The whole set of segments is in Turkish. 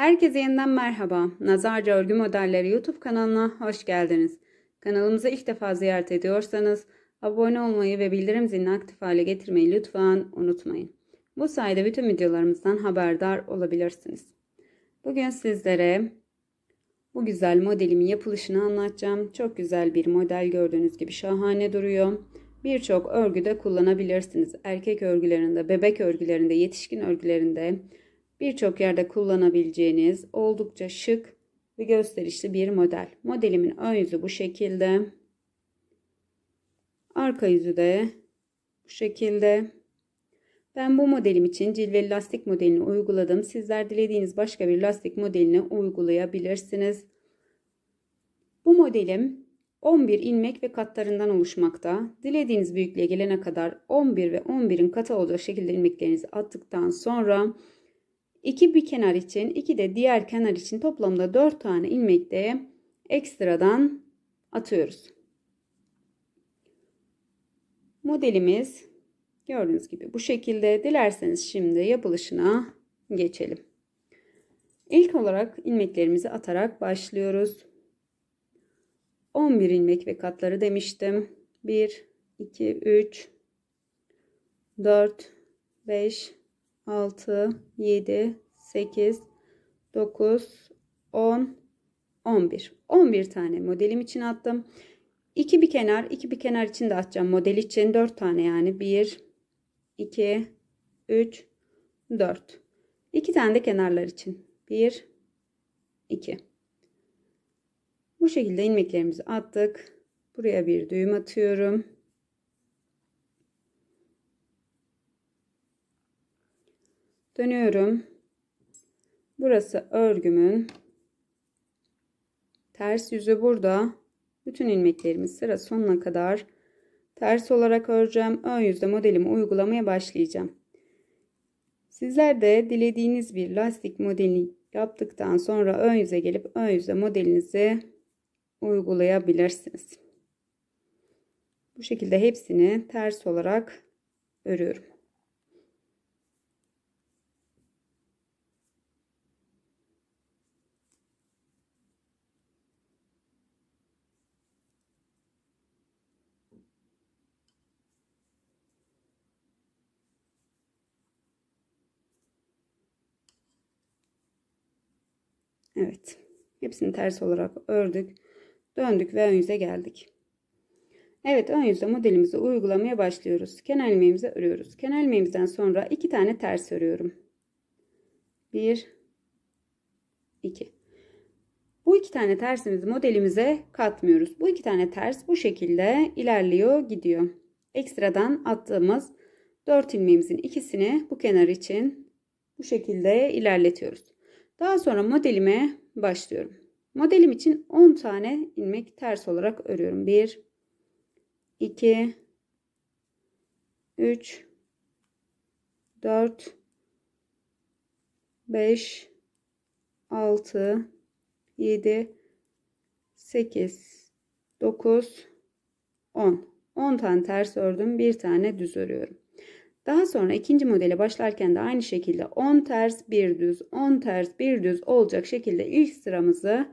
Herkese yeniden merhaba. Nazarca Örgü Modelleri YouTube kanalına hoş geldiniz. Kanalımızı ilk defa ziyaret ediyorsanız abone olmayı ve bildirim zilini aktif hale getirmeyi lütfen unutmayın. Bu sayede bütün videolarımızdan haberdar olabilirsiniz. Bugün sizlere bu güzel modelimin yapılışını anlatacağım. Çok güzel bir model gördüğünüz gibi şahane duruyor. Birçok örgüde kullanabilirsiniz. Erkek örgülerinde, bebek örgülerinde, yetişkin örgülerinde birçok yerde kullanabileceğiniz oldukça şık ve gösterişli bir model. Modelimin ön yüzü bu şekilde. Arka yüzü de bu şekilde. Ben bu modelim için cilveli lastik modelini uyguladım. Sizler dilediğiniz başka bir lastik modelini uygulayabilirsiniz. Bu modelim 11 ilmek ve katlarından oluşmakta. Dilediğiniz büyüklüğe gelene kadar 11 ve 11'in katı olacak şekilde ilmeklerinizi attıktan sonra 2 bir kenar için 2 de diğer kenar için toplamda 4 tane ilmek de ekstradan atıyoruz. Modelimiz gördüğünüz gibi bu şekilde. Dilerseniz şimdi yapılışına geçelim. İlk olarak ilmeklerimizi atarak başlıyoruz. 11 ilmek ve katları demiştim. 1 2 3 4 5 6 7 8 9 10 11 11 tane modelim için attım. 2 bir kenar, 2 bir kenar için de atacağım model için 4 tane yani 1 2 3 4 2 tane de kenarlar için 1 2 bu şekilde ilmeklerimizi attık. Buraya bir düğüm atıyorum. Dönüyorum. Burası örgümün ters yüzü burada. Bütün ilmeklerimi sıra sonuna kadar ters olarak öreceğim. Ön yüzde modelimi uygulamaya başlayacağım. Sizler de dilediğiniz bir lastik modeli yaptıktan sonra ön yüze gelip ön yüze modelinizi uygulayabilirsiniz. Bu şekilde hepsini ters olarak örüyorum. Evet. Hepsini ters olarak ördük. Döndük ve ön yüze geldik. Evet ön yüzde modelimizi uygulamaya başlıyoruz. Kenar ilmeğimizi örüyoruz. Kenar ilmeğimizden sonra iki tane ters örüyorum. Bir, iki. Bu iki tane tersimizi modelimize katmıyoruz. Bu iki tane ters bu şekilde ilerliyor gidiyor. Ekstradan attığımız 4 ilmeğimizin ikisini bu kenar için bu şekilde ilerletiyoruz. Daha sonra modelime başlıyorum. Modelim için 10 tane ilmek ters olarak örüyorum. 1 2 3 4 5 6 7 8 9 10 10 tane ters ördüm. Bir tane düz örüyorum. Daha sonra ikinci modele başlarken de aynı şekilde 10 ters bir düz 10 ters bir düz olacak şekilde ilk sıramızı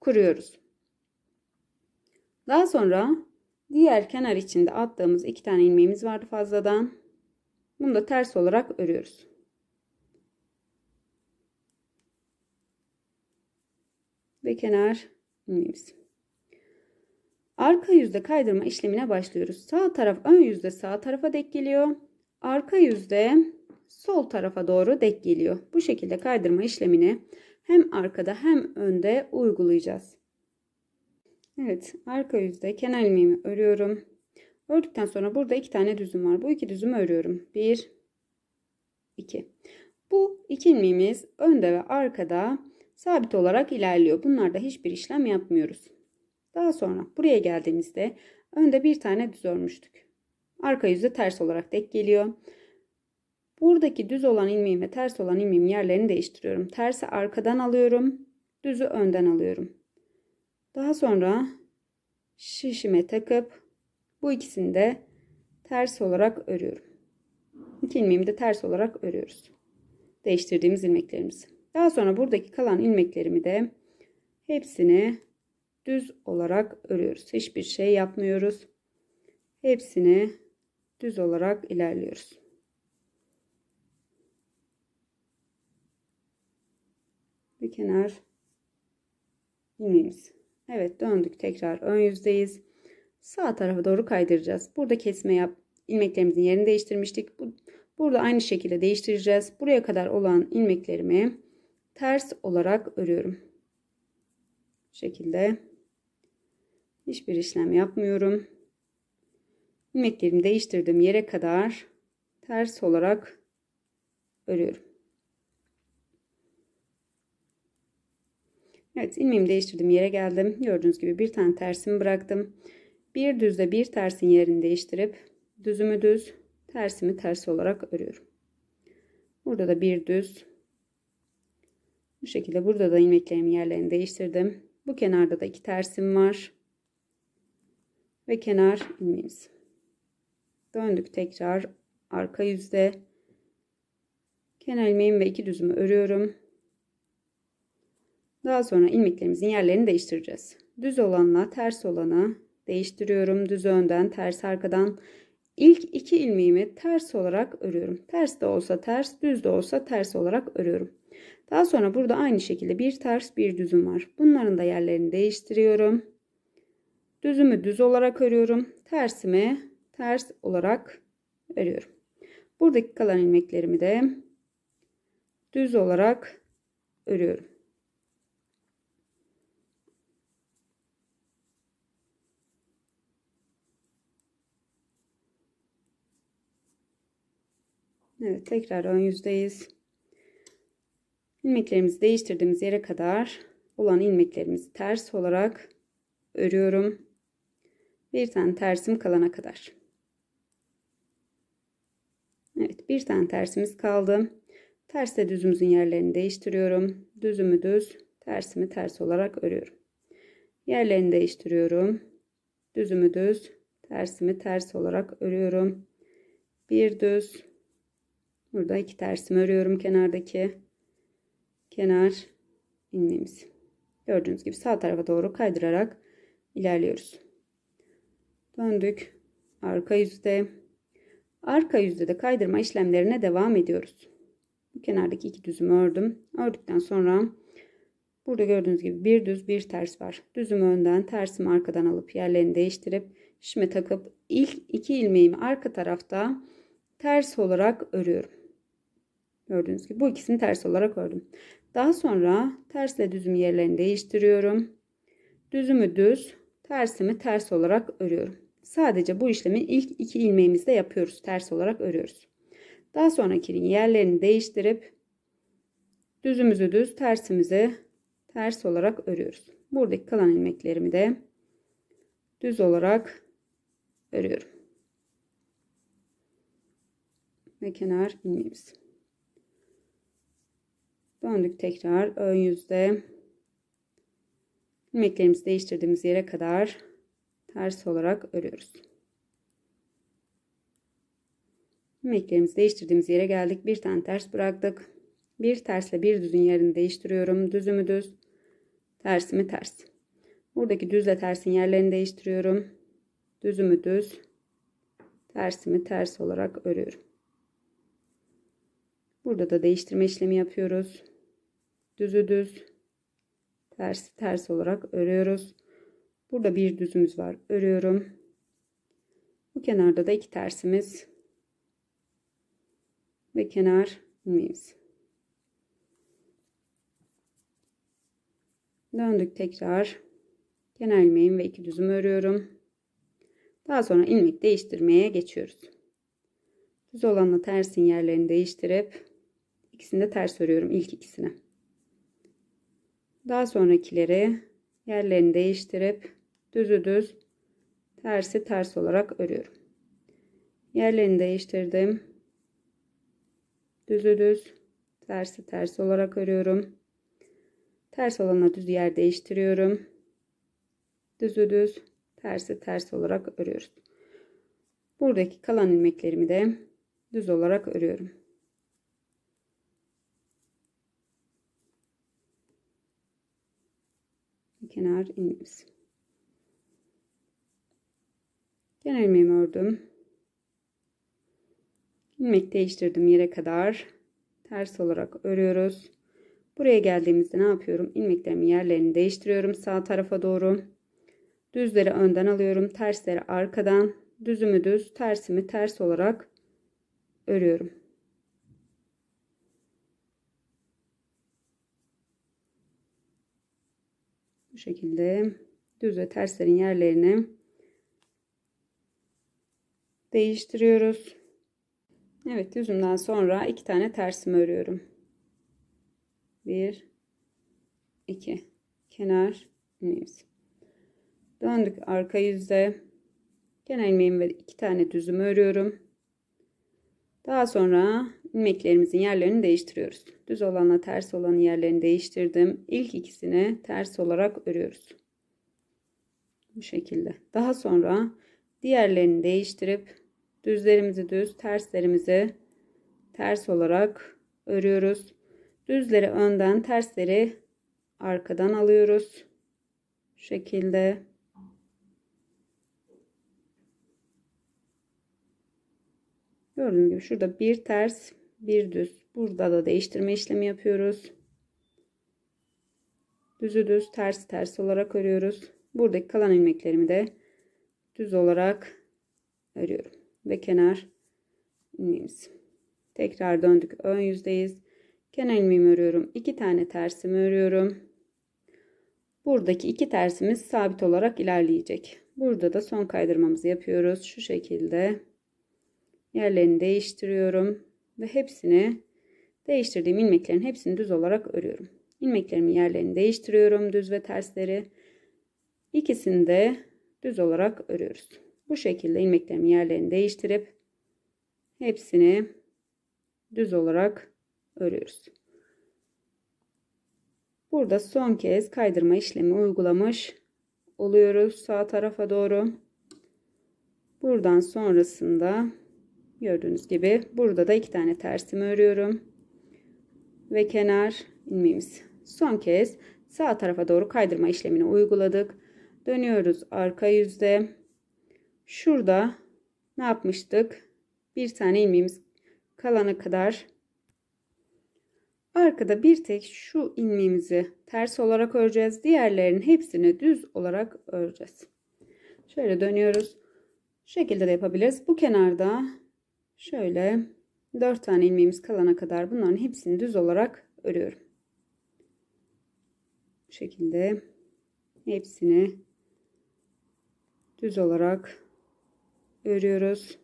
kuruyoruz. Daha sonra diğer kenar içinde attığımız iki tane ilmeğimiz vardı fazladan. Bunu da ters olarak örüyoruz. Ve kenar ilmeğimiz. Arka yüzde kaydırma işlemine başlıyoruz. Sağ taraf ön yüzde sağ tarafa dek geliyor. Arka yüzde sol tarafa doğru dek geliyor. Bu şekilde kaydırma işlemini hem arkada hem önde uygulayacağız. Evet arka yüzde kenar ilmeğimi örüyorum. Ördükten sonra burada iki tane düzüm var. Bu iki düzümü örüyorum. Bir, iki. Bu iki ilmeğimiz önde ve arkada sabit olarak ilerliyor. Bunlarda hiçbir işlem yapmıyoruz. Daha sonra buraya geldiğimizde önde bir tane düz örmüştük. Arka yüzde ters olarak denk geliyor. Buradaki düz olan ilmeğim ve ters olan ilmeğim yerlerini değiştiriyorum. Tersi arkadan alıyorum. Düzü önden alıyorum. Daha sonra şişime takıp bu ikisini de ters olarak örüyorum. İki ilmeğimi de ters olarak örüyoruz. Değiştirdiğimiz ilmeklerimizi. Daha sonra buradaki kalan ilmeklerimi de hepsini düz olarak örüyoruz. Hiçbir şey yapmıyoruz. Hepsini düz olarak ilerliyoruz. Bir kenar ilmeğimiz. Evet döndük tekrar ön yüzdeyiz. Sağ tarafa doğru kaydıracağız. Burada kesme yap. ilmeklerimizin yerini değiştirmiştik. Bu, burada aynı şekilde değiştireceğiz. Buraya kadar olan ilmeklerimi ters olarak örüyorum. Bu şekilde hiçbir işlem yapmıyorum. İlmeklerimi değiştirdiğim yere kadar ters olarak örüyorum. Evet ilmeğimi değiştirdim yere geldim. Gördüğünüz gibi bir tane tersimi bıraktım. Bir düzle bir tersin yerini değiştirip düzümü düz tersimi ters olarak örüyorum. Burada da bir düz. Bu şekilde burada da ilmeklerimin yerlerini değiştirdim. Bu kenarda da iki tersim var. Ve kenar ilmeğimiz. Döndük tekrar arka yüzde. Kenar ilmeğimi ve iki düzümü örüyorum. Daha sonra ilmeklerimizin yerlerini değiştireceğiz. Düz olanla ters olanı değiştiriyorum. Düz önden, ters arkadan. İlk iki ilmeğimi ters olarak örüyorum. Ters de olsa ters, düz de olsa ters olarak örüyorum. Daha sonra burada aynı şekilde bir ters bir düzüm var. Bunların da yerlerini değiştiriyorum. Düzümü düz olarak örüyorum. Tersimi ters olarak örüyorum. Buradaki kalan ilmeklerimi de düz olarak örüyorum. Evet tekrar ön yüzdeyiz. İlmeklerimizi değiştirdiğimiz yere kadar olan ilmeklerimizi ters olarak örüyorum. Bir tane tersim kalana kadar. Evet bir tane tersimiz kaldı. Tersle düzümüzün yerlerini değiştiriyorum. Düzümü düz, tersimi ters olarak örüyorum. Yerlerini değiştiriyorum. Düzümü düz, tersimi ters olarak örüyorum. Bir düz, Burada iki tersimi örüyorum kenardaki kenar ilmeğimizi. Gördüğünüz gibi sağ tarafa doğru kaydırarak ilerliyoruz. Döndük. Arka yüzde. Arka yüzde de kaydırma işlemlerine devam ediyoruz. Bu kenardaki iki düzümü ördüm. Ördükten sonra burada gördüğünüz gibi bir düz bir ters var. Düzümü önden tersimi arkadan alıp yerlerini değiştirip şişme takıp ilk iki ilmeğimi arka tarafta ters olarak örüyorum. Gördüğünüz gibi bu ikisini ters olarak ördüm. Daha sonra tersle düzüm yerlerini değiştiriyorum. Düzümü düz, tersimi ters olarak örüyorum. Sadece bu işlemi ilk iki ilmeğimizde yapıyoruz. Ters olarak örüyoruz. Daha sonraki yerlerini değiştirip düzümüzü düz, tersimizi ters olarak örüyoruz. Buradaki kalan ilmeklerimi de düz olarak örüyorum. Ve kenar ilmeğimiz. Döndük tekrar ön yüzde. ilmeklerimizi değiştirdiğimiz yere kadar ters olarak örüyoruz. İlmeklerimizi değiştirdiğimiz yere geldik. Bir tane ters bıraktık. Bir tersle bir düzün yerini değiştiriyorum. Düzümü düz, tersimi ters. Buradaki düzle tersin yerlerini değiştiriyorum. Düzümü düz, tersimi ters olarak örüyorum. Burada da değiştirme işlemi yapıyoruz düzü düz ters ters olarak örüyoruz. Burada bir düzümüz var. Örüyorum. Bu kenarda da iki tersimiz ve kenar ilmeğimiz. Döndük tekrar. Kenar ilmeğim ve iki düzüm örüyorum. Daha sonra ilmek değiştirmeye geçiyoruz. Düz olanla tersin yerlerini değiştirip ikisini de ters örüyorum ilk ikisine. Daha sonrakileri yerlerini değiştirip düzü düz tersi ters olarak örüyorum. Yerlerini değiştirdim. Düzü düz tersi ters olarak örüyorum. Ters olana düz yer değiştiriyorum. Düzü düz tersi ters olarak örüyoruz. Buradaki kalan ilmeklerimi de düz olarak örüyorum. kenar ilmeğimiz. Genel ilmeğimi ördüm. ilmek değiştirdim yere kadar ters olarak örüyoruz. Buraya geldiğimizde ne yapıyorum? İlmeklerimin yerlerini değiştiriyorum sağ tarafa doğru. Düzleri önden alıyorum, tersleri arkadan, düzümü düz, tersimi ters olarak örüyorum. Bu şekilde düz ve terslerin yerlerini değiştiriyoruz. Evet düzümden sonra iki tane tersimi örüyorum. Bir, iki, kenar ilmeğimiz. Döndük arka yüzde. Genel ilmeğimi ve iki tane düzümü örüyorum. Daha sonra ilmeklerimizin yerlerini değiştiriyoruz. Düz olanla ters olan yerlerini değiştirdim. İlk ikisini ters olarak örüyoruz. Bu şekilde. Daha sonra diğerlerini değiştirip düzlerimizi düz, terslerimizi ters olarak örüyoruz. Düzleri önden, tersleri arkadan alıyoruz. Bu şekilde. Gördüğünüz gibi şurada bir ters, bir düz. Burada da değiştirme işlemi yapıyoruz. Düzü düz, ters ters olarak örüyoruz. Buradaki kalan ilmeklerimi de düz olarak örüyorum. Ve kenar ilmeğimiz. Tekrar döndük. Ön yüzdeyiz. Kenar ilmeğimi örüyorum. İki tane tersimi örüyorum. Buradaki iki tersimiz sabit olarak ilerleyecek. Burada da son kaydırmamızı yapıyoruz. Şu şekilde yerlerini değiştiriyorum ve hepsini değiştirdiğim ilmeklerin hepsini düz olarak örüyorum. İlmeklerimin yerlerini değiştiriyorum düz ve tersleri. İkisini de düz olarak örüyoruz. Bu şekilde ilmeklerimin yerlerini değiştirip hepsini düz olarak örüyoruz. Burada son kez kaydırma işlemi uygulamış oluyoruz sağ tarafa doğru. Buradan sonrasında gördüğünüz gibi burada da iki tane tersimi örüyorum. Ve kenar ilmeğimiz. Son kez sağ tarafa doğru kaydırma işlemini uyguladık. Dönüyoruz arka yüzde. Şurada ne yapmıştık? Bir tane ilmeğimiz kalana kadar Arkada bir tek şu ilmeğimizi ters olarak öreceğiz. Diğerlerinin hepsini düz olarak öreceğiz. Şöyle dönüyoruz. Şu şekilde de yapabiliriz. Bu kenarda şöyle 4 tane ilmeğimiz kalana kadar bunların hepsini düz olarak örüyorum. Bu şekilde hepsini düz olarak örüyoruz.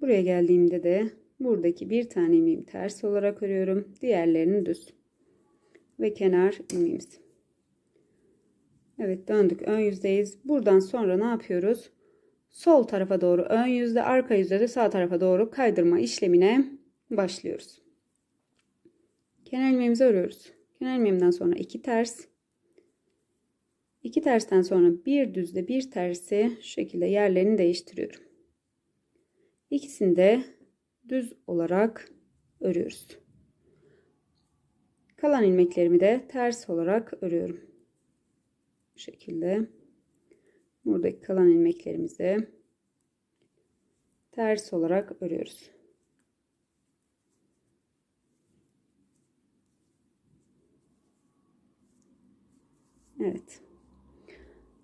Buraya geldiğimde de buradaki bir tane ilmeğimi ters olarak örüyorum. Diğerlerini düz. Ve kenar ilmeğimiz. Evet döndük. Ön yüzdeyiz. Buradan sonra ne yapıyoruz? Sol tarafa doğru ön yüzde, arka yüzde de sağ tarafa doğru kaydırma işlemine başlıyoruz. Kenar ilmeğimizi örüyoruz. Kenar ilmeğimden sonra iki ters. İki tersten sonra bir düzde bir tersi şu şekilde yerlerini değiştiriyorum. İkisini de düz olarak örüyoruz. Kalan ilmeklerimi de ters olarak örüyorum. Bu şekilde. Buradaki kalan ilmeklerimizi ters olarak örüyoruz. Evet.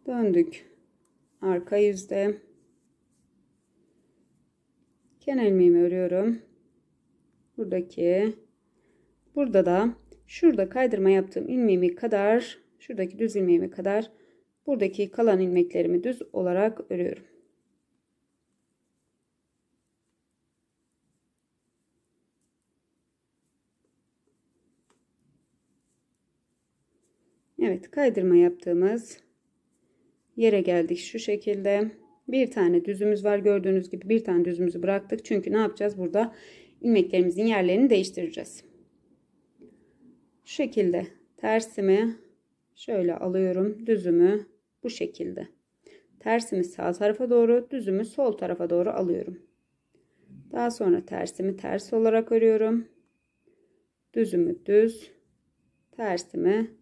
Döndük. Arka yüzde kenar ilmeğimi örüyorum. Buradaki burada da şurada kaydırma yaptığım ilmeğimi kadar şuradaki düz ilmeğimi kadar buradaki kalan ilmeklerimi düz olarak örüyorum. Evet kaydırma yaptığımız yere geldik şu şekilde. Bir tane düzümüz var gördüğünüz gibi bir tane düzümüzü bıraktık. Çünkü ne yapacağız burada? ilmeklerimizin yerlerini değiştireceğiz. Şu şekilde tersimi şöyle alıyorum. Düzümü bu şekilde. Tersimi sağ tarafa doğru, düzümü sol tarafa doğru alıyorum. Daha sonra tersimi ters olarak örüyorum. düzümü düz, tersimi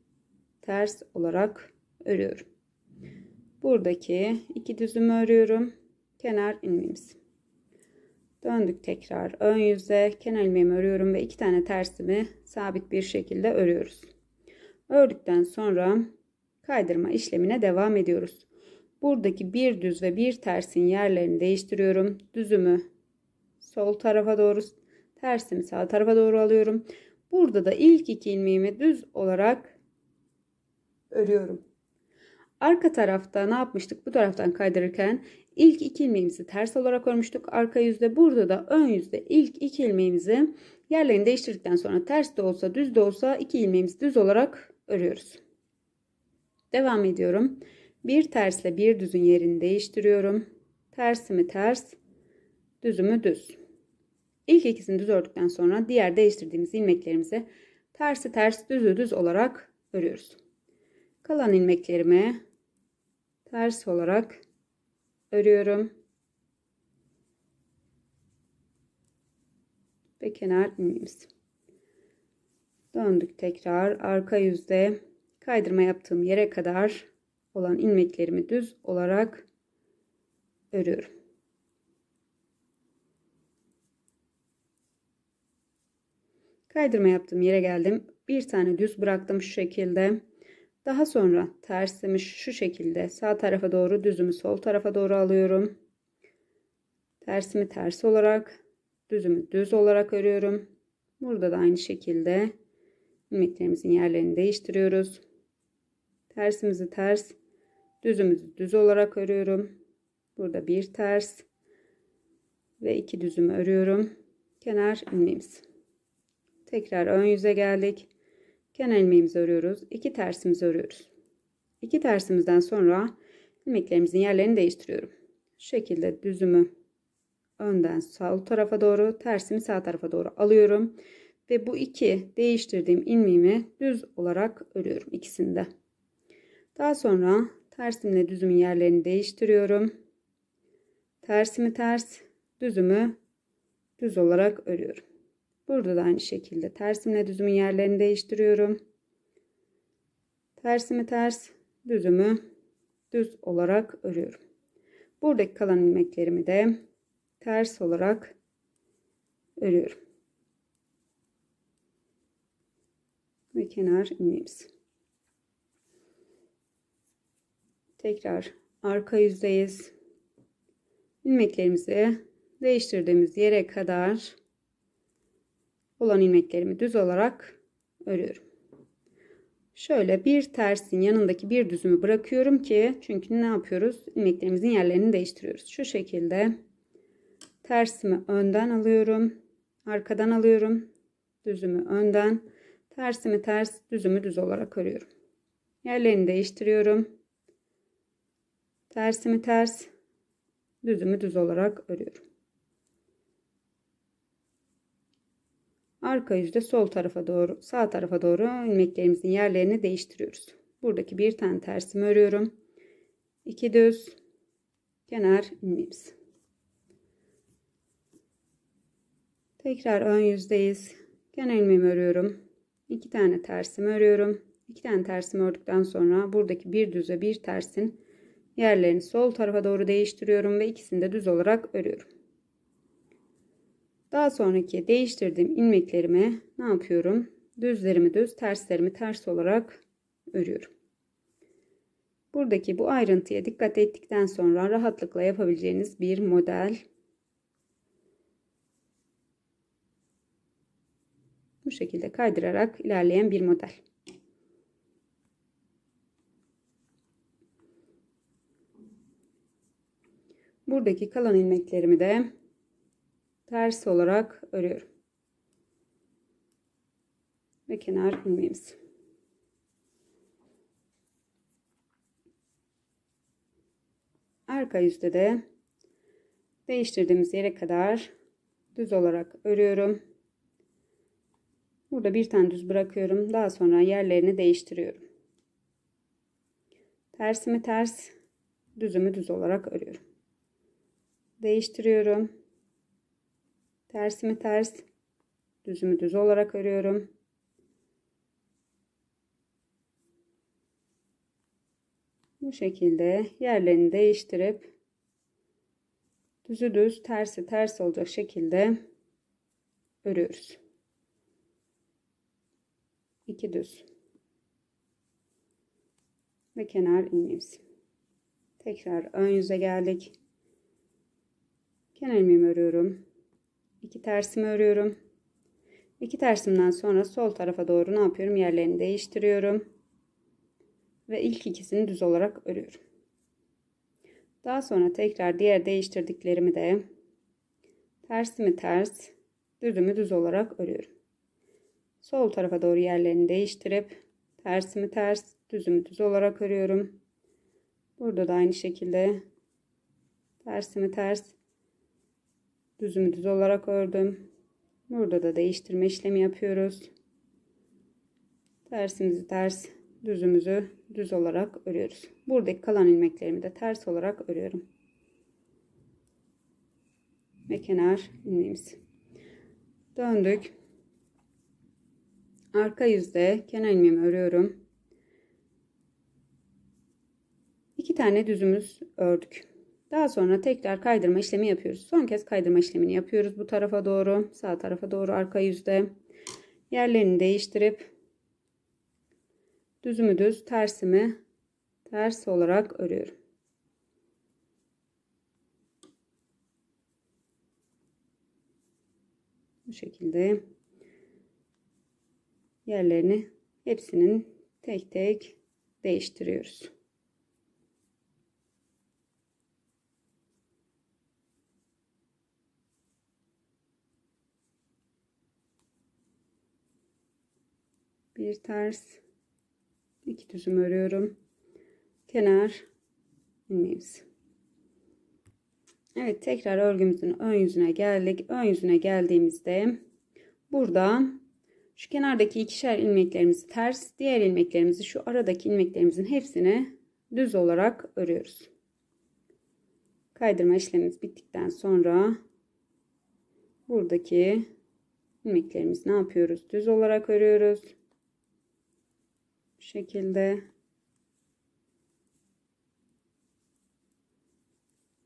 ters olarak örüyorum. Buradaki iki düzümü örüyorum. Kenar ilmeğimiz. Döndük tekrar ön yüze kenar ilmeğimi örüyorum ve iki tane tersimi sabit bir şekilde örüyoruz. Ördükten sonra kaydırma işlemine devam ediyoruz. Buradaki bir düz ve bir tersin yerlerini değiştiriyorum. Düzümü sol tarafa doğru, tersimi sağ tarafa doğru alıyorum. Burada da ilk iki ilmeğimi düz olarak örüyorum. Arka tarafta ne yapmıştık? Bu taraftan kaydırırken ilk iki ilmeğimizi ters olarak örmüştük. Arka yüzde burada da ön yüzde ilk iki ilmeğimizi yerlerini değiştirdikten sonra ters de olsa düz de olsa iki ilmeğimizi düz olarak örüyoruz. Devam ediyorum. Bir tersle bir düzün yerini değiştiriyorum. Tersimi ters, düzümü düz. İlk ikisini düz ördükten sonra diğer değiştirdiğimiz ilmeklerimizi tersi ters düzü düz olarak örüyoruz. Kalan ilmeklerimi ters olarak örüyorum. Ve kenar ilmeğimiz. Döndük tekrar arka yüzde kaydırma yaptığım yere kadar olan ilmeklerimi düz olarak örüyorum. Kaydırma yaptığım yere geldim. Bir tane düz bıraktım şu şekilde. Daha sonra tersimi şu şekilde sağ tarafa doğru düzümü sol tarafa doğru alıyorum. Tersimi ters olarak düzümü düz olarak örüyorum. Burada da aynı şekilde ilmeklerimizin yerlerini değiştiriyoruz. Tersimizi ters, düzümüzü düz olarak örüyorum. Burada bir ters ve iki düzümü örüyorum. Kenar ilmeğimiz. Tekrar ön yüze geldik. Kenar ilmeğimizi örüyoruz. İki tersimizi örüyoruz. İki tersimizden sonra ilmeklerimizin yerlerini değiştiriyorum. Şu şekilde düzümü önden sağ tarafa doğru, tersimi sağ tarafa doğru alıyorum. Ve bu iki değiştirdiğim ilmeğimi düz olarak örüyorum ikisinde. Daha sonra tersimle düzümün yerlerini değiştiriyorum. Tersimi ters, düzümü düz olarak örüyorum. Burada da aynı şekilde tersimle düzümün yerlerini değiştiriyorum. Tersimi ters, düzümü düz olarak örüyorum. Buradaki kalan ilmeklerimi de ters olarak örüyorum. Ve kenar ilmeğimiz. Tekrar arka yüzdeyiz. İlmeklerimizi değiştirdiğimiz yere kadar olan ilmeklerimi düz olarak örüyorum. Şöyle bir tersin yanındaki bir düzümü bırakıyorum ki çünkü ne yapıyoruz? İlmeklerimizin yerlerini değiştiriyoruz. Şu şekilde tersimi önden alıyorum. Arkadan alıyorum. Düzümü önden. Tersimi ters, düzümü düz olarak örüyorum. Yerlerini değiştiriyorum. Tersimi ters, düzümü düz olarak örüyorum. Arka yüzde sol tarafa doğru, sağ tarafa doğru ilmeklerimizin yerlerini değiştiriyoruz. Buradaki bir tane tersimi örüyorum. 2 düz kenar ilmeğimiz. Tekrar ön yüzdeyiz. Kenar ilmeğimi örüyorum. 2 tane tersimi örüyorum. 2 tane tersimi ördükten sonra buradaki bir düz ve bir tersin yerlerini sol tarafa doğru değiştiriyorum ve ikisini de düz olarak örüyorum. Daha sonraki değiştirdiğim ilmeklerimi ne yapıyorum? Düzlerimi düz, terslerimi ters olarak örüyorum. Buradaki bu ayrıntıya dikkat ettikten sonra rahatlıkla yapabileceğiniz bir model. Bu şekilde kaydırarak ilerleyen bir model. Buradaki kalan ilmeklerimi de ters olarak örüyorum. Ve kenar ilmeğimiz. Arka yüzde de değiştirdiğimiz yere kadar düz olarak örüyorum. Burada bir tane düz bırakıyorum. Daha sonra yerlerini değiştiriyorum. Tersimi ters, düzümü düz olarak örüyorum. Değiştiriyorum. Tersimi ters, düzümü düz olarak örüyorum. Bu şekilde yerlerini değiştirip düzü düz, tersi ters olacak şekilde örüyoruz. İki düz. Ve kenar ilmeğimiz. Tekrar ön yüze geldik. Kenar ilmeğimi örüyorum. 2 tersimi örüyorum. 2 tersimden sonra sol tarafa doğru ne yapıyorum? Yerlerini değiştiriyorum. Ve ilk ikisini düz olarak örüyorum. Daha sonra tekrar diğer değiştirdiklerimi de tersimi ters, düzümü düz olarak örüyorum. Sol tarafa doğru yerlerini değiştirip tersimi ters, düzümü düz olarak örüyorum. Burada da aynı şekilde tersimi ters, düzümü düz olarak ördüm. Burada da değiştirme işlemi yapıyoruz. Tersimizi ters, düzümüzü düz olarak örüyoruz. Buradaki kalan ilmeklerimi de ters olarak örüyorum. Ve kenar ilmeğimiz. Döndük. Arka yüzde kenar ilmeğimi örüyorum. İki tane düzümüz ördük. Daha sonra tekrar kaydırma işlemi yapıyoruz. Son kez kaydırma işlemini yapıyoruz bu tarafa doğru, sağ tarafa doğru arka yüzde. Yerlerini değiştirip düzümü düz, tersimi ters olarak örüyorum. Bu şekilde yerlerini hepsinin tek tek değiştiriyoruz. Bir ters, iki düzüm örüyorum. Kenar ilmeğimiz. Evet tekrar örgümüzün ön yüzüne geldik. Ön yüzüne geldiğimizde burada şu kenardaki ikişer ilmeklerimizi ters, diğer ilmeklerimizi şu aradaki ilmeklerimizin hepsini düz olarak örüyoruz. Kaydırma işlemimiz bittikten sonra buradaki ilmeklerimizi ne yapıyoruz? Düz olarak örüyoruz. Bu şekilde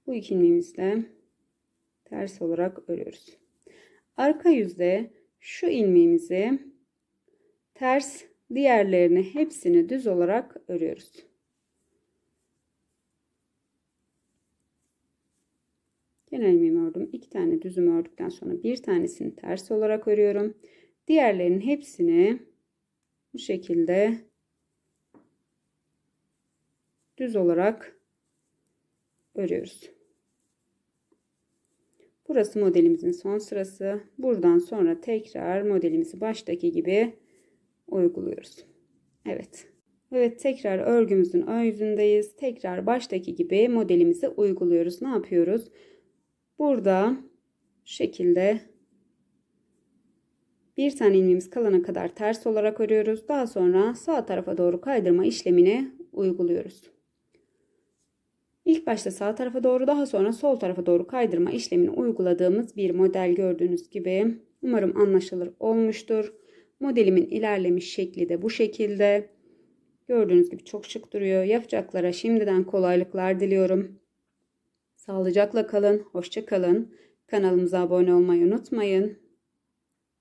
bu iki ilmeğimizle ters olarak örüyoruz. Arka yüzde şu ilmeğimizi ters diğerlerini hepsini düz olarak örüyoruz. Kenar ilmeğimi ördüm. iki tane düzümü ördükten sonra bir tanesini ters olarak örüyorum. Diğerlerinin hepsini bu şekilde düz olarak örüyoruz. Burası modelimizin son sırası. Buradan sonra tekrar modelimizi baştaki gibi uyguluyoruz. Evet. Evet tekrar örgümüzün ön yüzündeyiz. Tekrar baştaki gibi modelimizi uyguluyoruz. Ne yapıyoruz? Burada şekilde bir tane ilmeğimiz kalana kadar ters olarak örüyoruz. Daha sonra sağ tarafa doğru kaydırma işlemini uyguluyoruz. İlk başta sağ tarafa doğru daha sonra sol tarafa doğru kaydırma işlemini uyguladığımız bir model gördüğünüz gibi. Umarım anlaşılır olmuştur. Modelimin ilerlemiş şekli de bu şekilde. Gördüğünüz gibi çok şık duruyor. Yapacaklara şimdiden kolaylıklar diliyorum. Sağlıcakla kalın, hoşça kalın. Kanalımıza abone olmayı unutmayın.